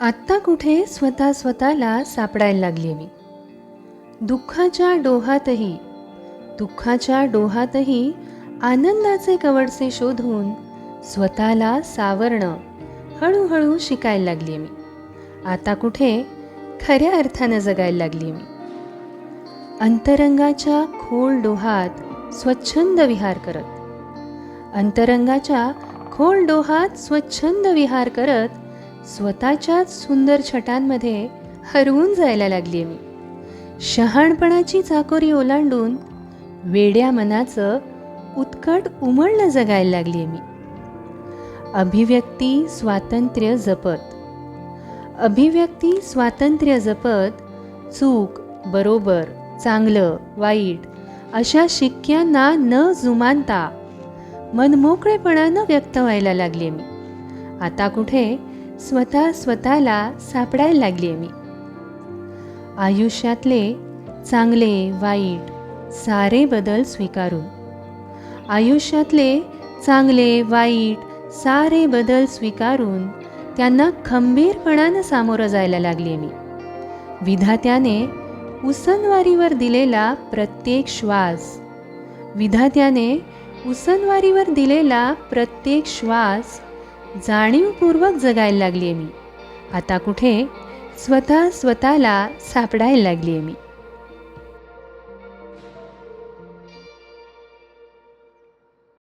आत्ता कुठे स्वतः स्वतःला सापडायला लागली मी. दुःखाच्या डोहातही दुःखाच्या डोहातही आनंदाचे कवडसे शोधून स्वतःला सावरणं हळूहळू शिकायला लागली मी. आता कुठे खऱ्या अर्थानं जगायला लागली मी. अंतरंगाच्या खोल डोहात स्वच्छंद विहार करत अंतरंगाच्या खोल डोहात स्वच्छंद विहार करत स्वतःच्याच सुंदर छटांमध्ये हरवून जायला लागली मी. शहाणपणाची चाकोरी ओलांडून वेड्या मनाचं उत्कट उमळणं जगायला लागली मी. अभिव्यक्ती स्वातंत्र्य जपत. अभिव्यक्ती स्वातंत्र्य जपत चूक बरोबर चांगलं वाईट अशा शिक्क्यांना न जुमानता मनमोकळेपणानं व्यक्त व्हायला लागली मी. आता कुठे स्वतः स्वतःला सापडायला लागली मी. आयुष्यातले चांगले वाईट सारे बदल स्वीकारून आयुष्यातले चांगले वाईट सारे बदल स्वीकारून त्यांना खंबीरपणानं सामोरं जायला लागले मी. विधात्याने उसनवारीवर दिलेला प्रत्येक श्वास विधात्याने उसनवारीवर दिलेला प्रत्येक श्वास जाणीवपूर्वक जगायला लागली आहे मी. आता कुठे स्वतः स्वतःला सापडायला लागली आहे मी.